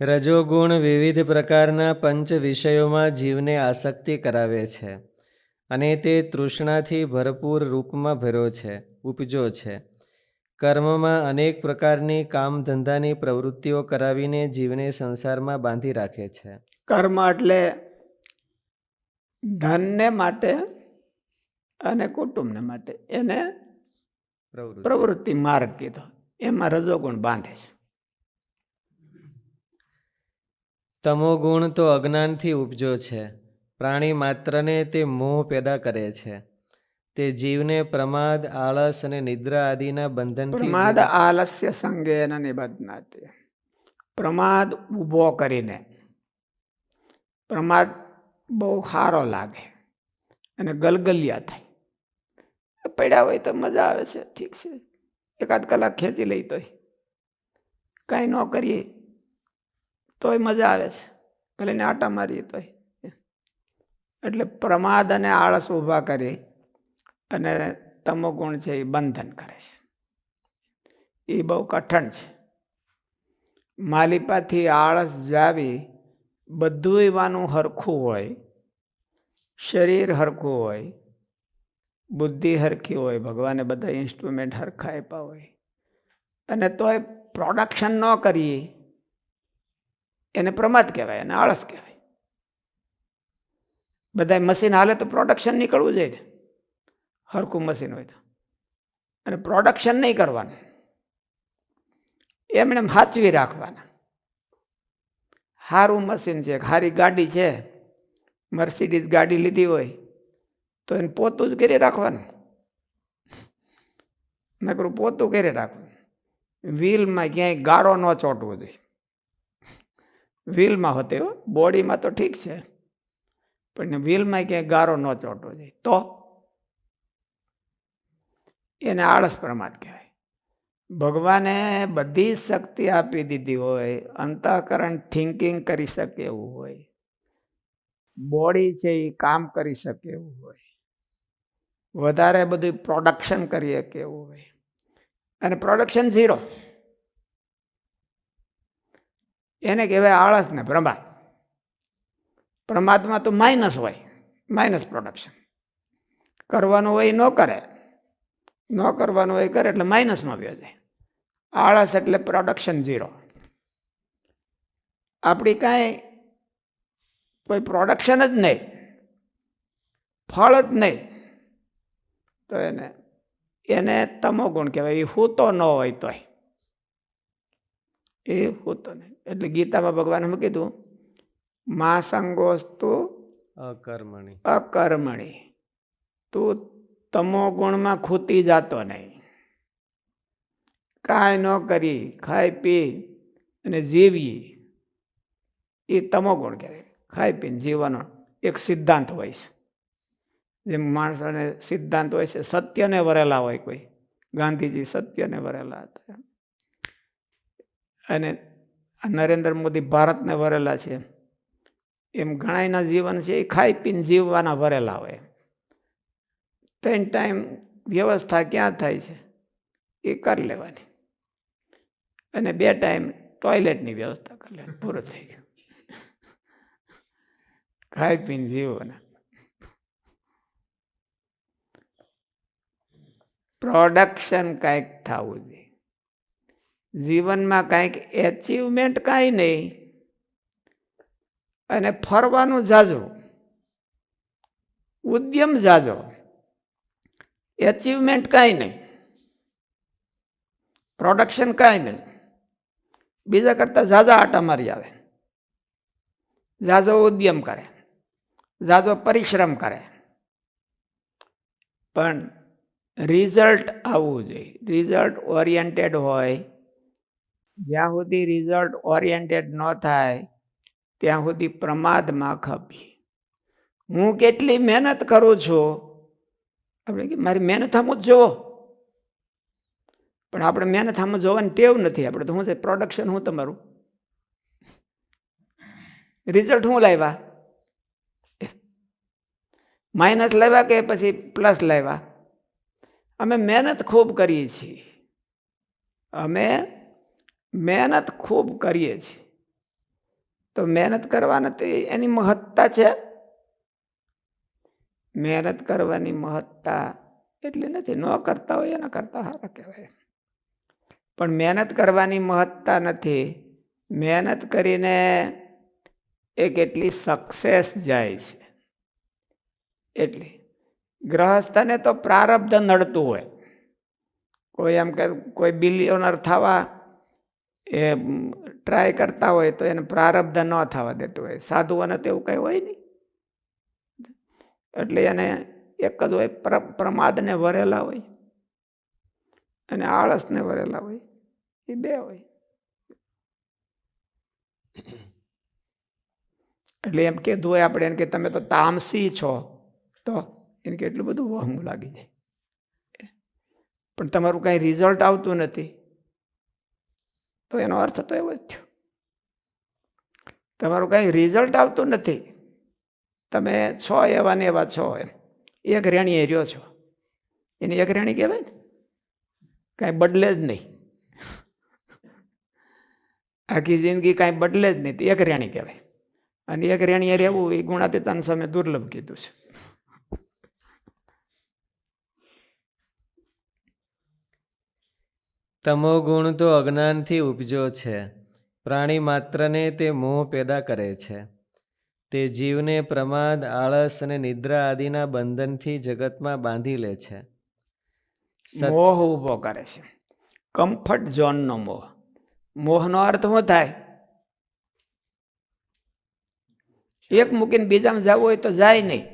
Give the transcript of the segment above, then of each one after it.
રજોગુણ વિવિધ પ્રકારના પંચ વિષયોમાં જીવને આસક્તિ કરાવે છે અને તે તૃષ્ણાથી ભરપૂર રૂપમાં ભર્યો છે ઉપજો છે. કર્મમાં અનેક પ્રકારની કામ ધંધાની પ્રવૃત્તિઓ કરાવીને જીવને સંસારમાં બાંધી રાખે છે. કર્મ એટલે ધનને માટે અને કુટુંબને માટે એને પ્રવૃત્તિ. પ્રવૃત્તિ માર્ગ કીધો. એમાં રજોગુણ બાંધે છે. તમોગુણ તો અજ્ઞાનથી ઉપજો છે. પ્રાણી માત્રને તે મોહ પેદા કરે છે. તે જીવને પ્રમાદ આળસ અને નિદ્રા આદિના બંધનથી પ્રમાદ આલસ્ય સંગે નિબધનાતી પ્રમાદ ઊભો કરીને. પ્રમાદ બહુ સારો લાગે અને ગલગલિયા થાય. પડ્યા હોય તો મજા આવે છે ઠીક છે. એકાદ કલાક ખેંચી લઈ તોય. કાંઈ ન કરીએ. તોય મજા આવે છે. ભલે ને આટા મારીએ તોય. એટલે પ્રમાદ અને આળસ ઊભા કરી અને તમોગુણ છે એ બંધન કરે છે. એ બહુ કઠણ છે. માલિપાથી આળસ જાવી બધું એવાનું હરખું હોય, શરીર હરખું હોય, બુદ્ધિ હરખી હોય, ભગવાને બધા ઇન્સ્ટ્રુમેન્ટ હરખા આપ્યા હોય. અને તોય પ્રોડક્શન ન કરીએ એને પ્રમાદ કહેવાય અને આળસ કહેવાય. બધા મશીન હાલે તો પ્રોડક્શન નીકળવું જોઈએ હરખું મશીન હોય તો. અને પ્રોડક્શન નહીં કરવાનું. એમણે સાચવી રાખવાના. સારું મશીન છે સારી ગાડી છે મર્સિડીઝ ગાડી લીધી હોય, તો એને પોતું જ કરી રાખવાનું. નકરું પોતું કરી રાખવાનું. વ્હીલમાં ક્યાંય ગાળો ન ચોંટવો જોઈએ. વ્હીલમાં હોતે હો, બોડીમાં તો ઠીક છે. પણ વ્હીલમાં ક્યાંય ગારો ન ચોંટવો જોઈએ. તો? એને આળસ પ્રમાદ કહેવાય. ભગવાને બધી શક્તિ આપી દીધી હોય, અંતઃકરણ થિંકિંગ કરી શકે એવું હોય, બોડી છે એ કામ કરી શકે એવું હોય, વધારે બધું પ્રોડક્શન કરી શકે એવું હોય. અને પ્રોડક્શન ઝીરો એને કહેવાય આળસ ને પ્રમાદ. પ્રમાદમાં તો માઇનસ હોય માઇનસ પ્રોડક્શન કરવાનું હોય ન કરે. ન કરવાનું હોય કરે એટલે માઇનસમાં વ્યો આળસ એટલે પ્રોડક્શન ઝીરો આપણી કાંઈ કોઈ પ્રોડક્શન જ નહીં, ફળ જ નહીં, તો એને એને તમોગુણ કહેવાય. એ હૂતો ન હોય તોય. એ હૂતો નહીં. એટલે ગીતામાં ભગવાન શું કીધું? મા સંગોસ્તુ અકર્મણી. અકર્મણી. તું તમો ગુણમાં ખૂટી જાતો નહીં. કાંઈ ન કરી ખાઈ પી અને જીવીએ. એ તમો ગુણ કહેવાય. ખાઈ પીને જીવવાનો એક સિદ્ધાંત હોય છે. જેમ માણસોને સિદ્ધાંત હોય છે સત્યને વરેલા હોય કોઈ. ગાંધીજી સત્યને વરેલા હતા. અને નરેન્દ્ર મોદી ભારતને વરેલા છે. એમ ઘણાયના જીવન છે, એ ખાઈ પીને જીવવાના વરેલા હોય. ત્રણ ટાઈમ વ્યવસ્થા ક્યાં થાય છે, એ કરી લેવાની. અને બે ટાઈમ ટોયલેટની વ્યવસ્થા કરી લેવાની, પૂરું થઈ ગયું. ખાઈ પીને જીવવાના. પ્રોડક્શન કાંઈક થવું જોઈએ. જીવનમાં કાંઈક એચિવમેન્ટ કાંઈ નહીં. અને ફરવાનું જાજો. ઉદ્યમ જાજો. એચિવમેન્ટ કાંઈ નહીં. પ્રોડક્શન કાંઈ નહીં. બીજા કરતાં ઝાઝા આટા મારી આવે. ઝાઝો ઉદ્યમ કરે. ઝાઝો પરિશ્રમ કરે. પણ રિઝલ્ટ આવવું જોઈએ. રિઝલ્ટ ઓરિએન્ટેડ હોય જ્યાં સુધી રિઝલ્ટ ઓરિએન્ટેડ ન થાય, ત્યાં સુધી પ્રમાદમાં ખપી હું કેટલી મહેનત કરું છું? આપણે કે મારી મહેનત આમ જ જોવો. પણ આપણે મહેનત આમ જોવાની ટેવ નથી. આપણે તો શું છે પ્રોડક્શન શું તમારું. રિઝલ્ટ શું લાવ્યા? માઇનસ લાવ્યા કે પછી પ્લસ લાવ્યા? અમે મહેનત ખૂબ કરીએ છીએ. અમે મહેનત ખૂબ કરીએ છીએ. તો મહેનત કરવા નથી એની મહત્તા છે? મહેનત કરવાની મહત્તા એટલી નથી, ન કરતા હોય એના કરતા સારા કહેવાય. પણ મહેનત કરવાની મહત્તા નથી. મહેનત કરીને એ કેટલી સક્સેસ જાય છે. એટલી ગ્રહસ્થને તો પ્રારબ્ધ નડતું હોય. કોઈ એમ કે કોઈ બિલિયોનર થવા એ ટ્રાય કરતા હોય તો એને પ્રારબ્ધ ન થવા દેતું હોય. સાધુઓને તો એવું કંઈ હોય નહીં. એટલે એને એક જ હોય, પ્ર, પ્રમાદને વરેલા હોય અને આળસને વરેલા હોય. એ બે હોય. એટલે એમ કીધું હોય આપણે એને કે તમે તો તામસી છો, તો એને કે એટલું બધું વહમું લાગી જાય. પણ તમારું કાંઈ રિઝલ્ટ આવતું નથી. તો એનો અર્થ તો એવો જ થયો. તમારું કાંઈ રિઝલ્ટ આવતું નથી. તમે છો એવા ને એવા છો એમ. એક રેણીએ રહ્યો છો. એની એક રેણી કહેવાય ને? કાંઈ બદલે જ નહીં. આખી જિંદગી કાંઈ બદલે જ નહીં. એક રેણી કહેવાય. અને એક રેણીએ રહેવું, એ ગુણાતીતાન સામે દુર્લભ કીધું છે. તમો ગુણ તો અજ્ઞાનથી ઉપજો છે. પ્રાણી માત્રને તે મોહ પેદા કરે છે. તે જીવને પ્રમાદ, આળસ અને નિદ્રા આદિના બંધનથી જગતમાં બાંધી લે છે. મોહ ઊભો કરે છે. કમ્ફર્ટ ઝોનનો મોહ. મોહનો અર્થ શું થાય? એક મૂકીને બીજામાં જવું હોય તો જાય નહીં.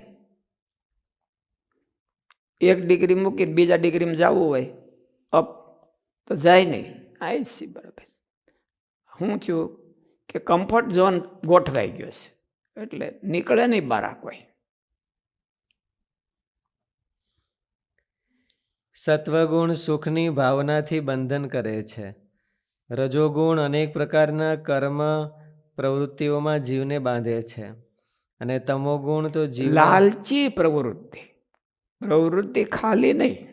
એક ડિગ્રી મૂકીને બીજા ડિગ્રીમાં જવું હોય, અપ તો જાય નહીં. આ જ સી બરાબર હું થયું કે કમ્ફર્ટ ઝોન ગોઠવાઈ ગયો છે. એટલે નીકળે નહીં બારા કોઈ. સત્વગુણ સુખની ભાવનાથી બંધન કરે છે. રજોગુણ અનેક પ્રકારના કર્મ પ્રવૃત્તિઓમાં જીવને બાંધે છે. અને તમોગુણ તો જીવ લાલચી પ્રવૃત્તિ. પ્રવૃત્તિ ખાલી નહીં.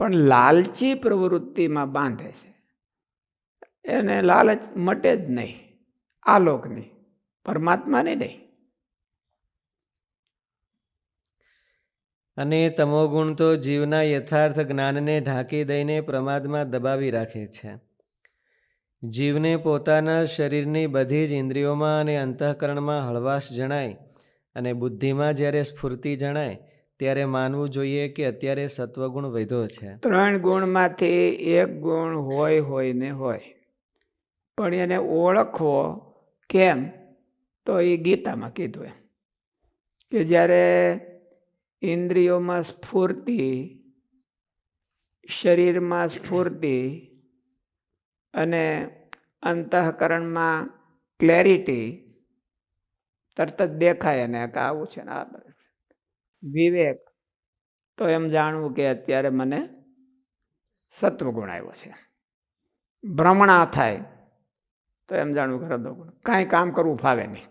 પણ લાલચી પ્રવૃત્તિમાં બાંધે છે. એને લાલચ મટે જ નહીં. આલોકની પરમાત્માની નહીં. અને તમોગુણ તો જીવના યથાર્થ જ્ઞાનને ઢાંકી દઈને પ્રમાદમાં દબાવી રાખે છે. જીવને પોતાના શરીરની બધી જ ઇન્દ્રિયોમાં અને અંતઃકરણમાં હળવાશ જણાય અને બુદ્ધિમાં જ્યારે સ્ફૂર્તિ જણાય ત્યારે માનવું જોઈએ કે અત્યારે સત્વગુણ વધ્યો છે. ત્રણ ગુણમાંથી એક ગુણ હોય હોય ને હોય. પણ એને ઓળખવો કેમ? તો એ ગીતામાં કીધું એમ. કે જ્યારે ઇન્દ્રિયોમાં સ્ફૂર્તિ, શરીરમાં સ્ફૂર્તિ અને અંતઃકરણમાં ક્લેરિટી તરત જ દેખાય અને કે આવું છે ને આ. વિવેક. તો એમ જાણવું કે અત્યારે મને સત્વગુણ આવ્યો છે. ભ્રમણા થાય, તો એમ જાણવું કે રદોગુણ કાંઈ કામ કરવું ફાવે નહીં.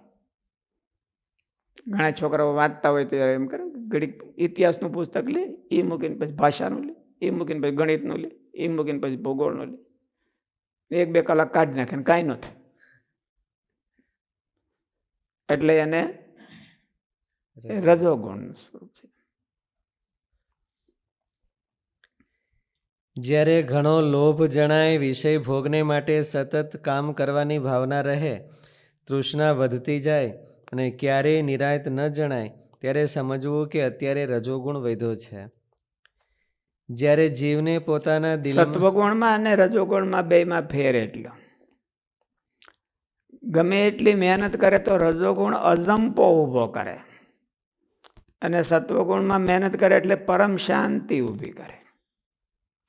ઘણા છોકરાઓ વાંચતા હોય ત્યારે એમ કરે ઘડીક ઇતિહાસનું પુસ્તક લે, એ મૂકીને પછી ભાષાનું લે, એ મૂકીને પછી ગણિતનું લે, એ મૂકીને પછી ભૂગોળનું લે. એક બે કલાક કાઢી નાખે ને કાંઈ ન થાય. એટલે એને રજોગુણ સ્વરૂપ છે. જ્યારે ઘણો લોભ જણાય વિષય ભોગને માટે સતત કામ કરવાની ભાવના રહે તૃષ્ણા વધતી જાય અને ક્યારેય નિરાયત ન જણાય ત્યારે સમજવું કે અત્યારે રજોગુણ વધ્યો છે. જ્યારે જીવને પોતાના દિલ સત્વગુણમાં અને રજોગુણમાં બેમાં ફેર એટલો. ગમે એટલી મહેનત કરે તો રજોગુણ અજંપો ઊભો કરે. અને સત્વગુણમાં મહેનત કરે એટલે પરમ શાંતિ ઊભી કરે.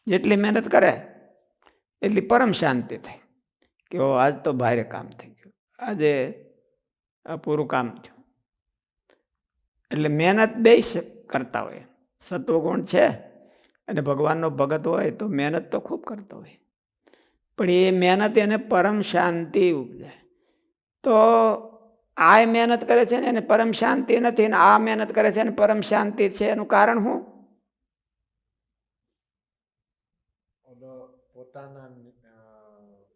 જેટલી મહેનત કરે, એટલી પરમ શાંતિ થાય કે ઓ, આજ તો ભારે કામ થઈ ગયું. આજે પૂરું કામ થયું. એટલે મહેનત બે કરતા હોય. સત્વગુણ છે અને ભગવાનનો ભગત હોય તો મહેનત તો ખૂબ કરતો હોય. પણ એ મહેનત એને પરમ શાંતિ ઉપજાય. તો આ મહેનત કરે છે ને એને પરમ શાંતિ નથી ને આ મહેનત કરે છે ને પરમ શાંતિ છે એનું કારણ શું? પોતાના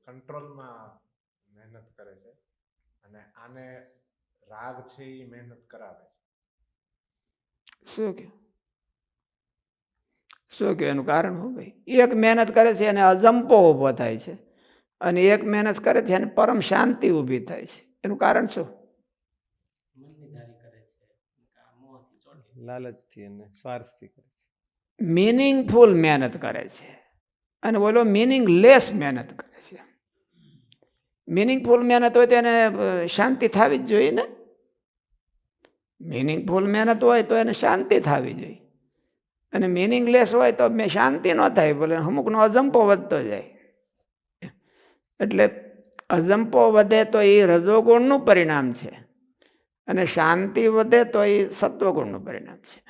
કંટ્રોલમાં મહેનત કરે છે અને આને રાગ છે એ મહેનત કરાવે છે. શું કે શું કે એનું કારણ શું ભાઈ? એક મહેનત કરે છે એને અજંપો ઊભો થાય છે અને એક મહેનત કરે છે એને પરમ શાંતિ ઊભી થાય છે. એનું કારણ શું મનની ધારી કરે છે આ મોહથી ચોટી લાલચથી અને સ્વાર્થથી કરે છે. મિનિંગફુલ મહેનત કરે છે. અને બોલો મિનિંગલેસ મહેનત કરે છે. મિનિંગફુલ મહેનત હોય તો એને શાંતિ થવી જ જોઈએ ને? મિનિંગફુલ મહેનત હોય તો એને શાંતિ થવી જોઈએ. અને મિનિંગલેસ હોય તો મેં શાંતિ ન થાય, બોલે, અમુકનો અજંપો વધતો જાય. એટલે અજંપો વધે તો એ રજોગુણનું પરિણામ છે. અને શાંતિ વધે તો એ સત્વગુણનું પરિણામ છે.